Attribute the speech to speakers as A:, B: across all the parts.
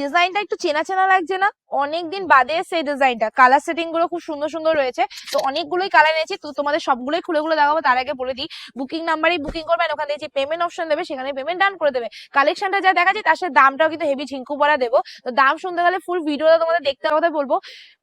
A: ডিজাইনটা একটু চেনা চেনা লাগছে না? অনেকদিন বাদে সেই ডিজাইনটা কালার সেটিংগুলো খুব সুন্দর সুন্দর রয়েছে। তো অনেকগুলোই কালার এনেছি। তো তোমাদের সবগুলোই খুলে খুলে দেখাবো। তার আগে বলে দিই বুকিং নাম্বারেই বুকিং করবেন ওখানে যে পেমেন্ট অপশন দেবে, সেখানে পেমেন্ট ডান করে দেবে। কালেকশনটা যা দেখাচ্ছি, তার সাথে দামটাও কিন্তু হেভি ঝিঙ্কু পরা দেবো। তো দাম শুনতে গেলে ফুল ভিডিওটা তোমাদের দেখতে কথা বলব।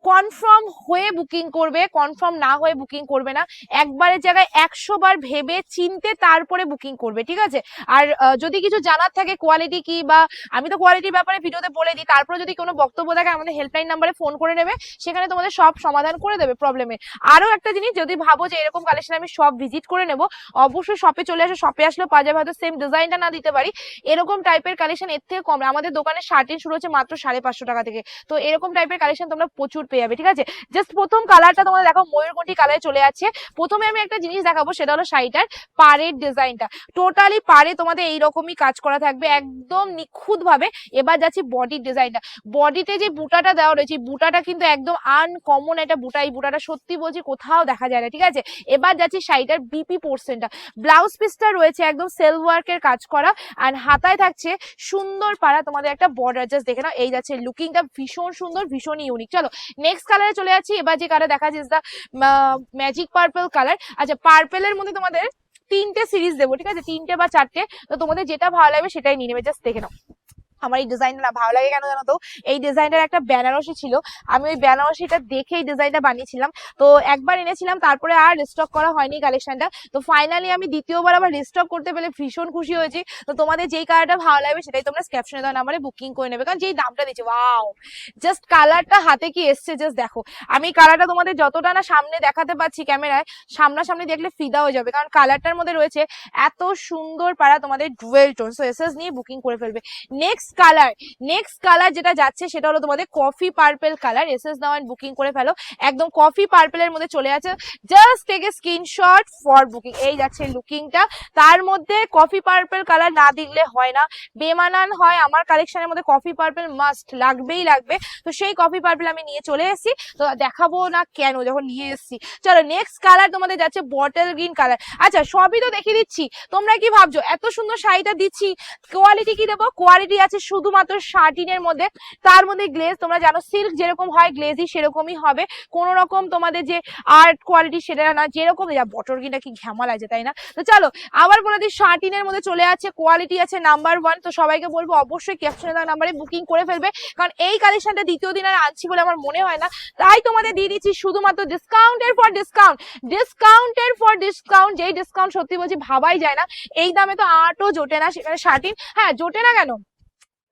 A: কনফার্ম হয়ে বুকিং করবে কনফার্ম না হয়ে বুকিং করবে না। একবারের জায়গায় একশো বার ভেবে চিনতে তারপরে বুকিং করবে, ঠিক আছে? আর যদি কিছু জানার থাকে কোয়ালিটি কি বা, আমি তো কোয়ালিটির ব্যাপারে ভিডিওতে বলে দিই, তারপরে যদি কোনো বক্তব্য থাকে, আমাদের হেল্পলাইন নাম্বারে ফোন করে নেবে, সেখানে তোমাদের সব সমাধান করে দেবে প্রবলেমের আরও একটা জিনিস, যদি ভাবো যে এরকম কালেকশন আমি সব ভিজিট করে নেব, অবশ্যই শপে চলে আসো শপে আসলেও পাওয়া যাবে হয়তো সেম ডিজাইনটা না দিতে পারি। এরকম টাইপের কালেকশন এর থেকে কম আমাদের দোকানে শার্টিন শুরু হচ্ছে মাত্র সাড়ে পাঁচশো টাকা থেকে। তো এরকম টাইপের কালেকশন তোমরা প্রচুর পেয়ে যাবে, ঠিক আছে? জাস্ট প্রথম কালারটা তোমরা দেখো, ময়ূরকণ্ঠী কালারে চলে যাচ্ছে। প্রথমে আমি একটা জিনিস দেখাবো, সেটা হলো শাড়িটার পাড়ের ডিজাইনটা টোটালি পাড়ে তোমাদের এইরকমই কাজ করা থাকবে, একদম নিখুঁত ভাবে এবার যাচ্ছি বডির ডিজাইনটা বডিতে যে বুটাটা দেওয়া রয়েছে বুটাটা কিন্তু একদম আনকমন একটা বুটা। এই বুটাটা সত্যি বলছি কোথাও দেখা যায় না, ঠিক আছে? এবার যাচ্ছি শাড়িটার বিপি পোর্শনটা ব্লাউজ পিসটা রয়েছে একদম সেল ওয়ার্কের কাজ করা আর হাতায় থাকছে সুন্দর পাড়া তোমাদের একটা বর্ডার জাস্ট দেখে নাও। এই যাচ্ছে লুকিংটা ভীষণ সুন্দর, ভীষণ ইউনিক চলো নেক্সট কালারে চলে যাচ্ছি। এবার যে কালার দেখা যাচ্ছে ম্যাজিক পার্পল কালার আচ্ছা পার্পেলের মধ্যে তোমাদের তিনটে সিরিজ দেবো, ঠিক আছে? তিনটে বা চারটে। তো তোমাদের যেটা ভালো লাগবে সেটাই নিয়ে নেবে জাস্ট দেখে নাও। আমার এই ডিজাইনটা না ভালো লাগে কেন জানো তো? এই ডিজাইনটার একটা বেনারসি ছিল। আমি ওই বেনারসিটা দেখে এই ডিজাইনটা বানিয়েছিলাম। তো একবার এনেছিলাম, তারপরে আর রিস্টক করা হয়নি কালেকশনটা তো ফাইনালি আমি দ্বিতীয়বার আবার রিস্টক করতে পেরে ভীষণ খুশি হয়েছি। তো তোমাদের যেই কালারটা ভালো লাগবে সেটাই তোমরা ক্যাপশনে দেওয়া নাম্বারে বুকিং করে নেবে। কারণ যেই দামটা দিচ্ছে ওয়াও জাস্ট কালারটা হাতে কি এসছে জাস্ট দেখো। আমি কালারটা তোমাদের যতটা না সামনে দেখাতে পাচ্ছি ক্যামেরায় সামনাসামনি দেখলে ফিদা হয়ে যাবে। কারণ কালারটার মধ্যে রয়েছে এত সুন্দর পাড়া তোমাদের ডুয়েল টোন সো এসএস নিয়ে বুকিং করে ফেলবে। নেক্সট কালার নেক্সট কালার যেটা যাচ্ছে সেটা হলো তোমাদের coffee purple colour S now and booking করে ফেলো। একদম কফি পার্পেলের মধ্যে চলে আছে। Just take a screenshot for booking এই যাচ্ছে লুকিংটা তার মধ্যে কফি পার্পেল কালার না দিলে হয় না। বেমানান হয়। আমার কালেকশনের মধ্যে কফি পার্পেল মাস্ট লাগবেই লাগবে। তো সেই কফি পার্পেল আমি নিয়ে চলে এসেছি। তো দেখাবো না কেন, যখন নিয়ে এসেছি। চলো নেক্সট কালার তোমাদের যাচ্ছে বটল গ্রিন কালার আচ্ছা সবই তো দেখিয়ে দিচ্ছি। তোমরা কি ভাবছ? এত সুন্দর শাড়িটা দিচ্ছি। কোয়ালিটি কি দেবো? কোয়ালিটি আছে শুধুমাত্র শার্টিনের মধ্যে। তার মধ্যে গ্লেজ তোমরা জানো সিল্ক যেরকম হয় গ্লেজই সেরকমই হবে। কোন রকম তোমাদের যে আর্ট কোয়ালিটি সেটা না, যেরকম যা বটর গ্রিনটা কি ঘ্যামা লাগছে তাই না? তো চলো, আবার বলে দিই, শার্টিনের মধ্যে চলে আছে কোয়ালিটি আছে নাম্বার ওয়ান তো সবাইকে বলব, অবশ্যই ক্যাপশনে দেওয়া নাম্বারে বুকিং করে ফেলবে। কারণ এই কালেকশনটা দ্বিতীয় দিন আর আনছি বলে আমার মনে হয় না। তাই তোমাদের দিয়ে দিচ্ছি শুধুমাত্র ডিসকাউন্টের ফর ডিসকাউন্ট ডিসকাউন্টের ফর ডিসকাউন্ট যেই ডিসকাউন্ট সত্যি বলছি ভাবাই যায় না। এই দামে তো আটও জোটে না সেখানে শার্টিন। হ্যাঁ জোটে না কেন?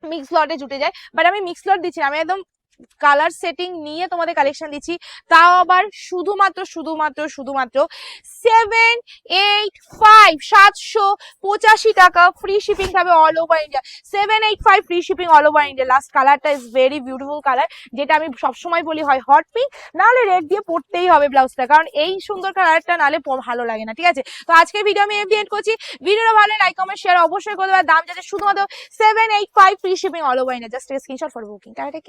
A: মিক্স লটে জুটে যায়। বাট আমি মিক্স লট দিচ্ছি না, আমি একদম কালার সেটিং নিয়ে তোমাদের কালেকশন দিচ্ছি। তাও আবার শুধুমাত্র শুধুমাত্র শুধুমাত্র সেভেন এইট ফাইভ সাতশো পঁচাশি টাকা ফ্রি শিপিং থাকবে all over India seven eight five free shipping all over India last কালারটা ইজ ভেরি বিউটিফুল কালার যেটা আমি সবসময় বলি হয় হট পিঙ্ক নাহলে রেড দিয়ে পড়তেই হবে ব্লাউজটা কারণ এই সুন্দর কালারটা নাহলে ভালো লাগে না, ঠিক আছে? তো আজকে ভিডিও আমি এফডি এন্ড করছি। ভিডিওটা ভালো লাইক কমেন্ট শেয়ার অবশ্যই করে দেওয়ার দাম যাচ্ছে শুধুমাত্র seven eight five free shipping all over India just screenshot for booking tata take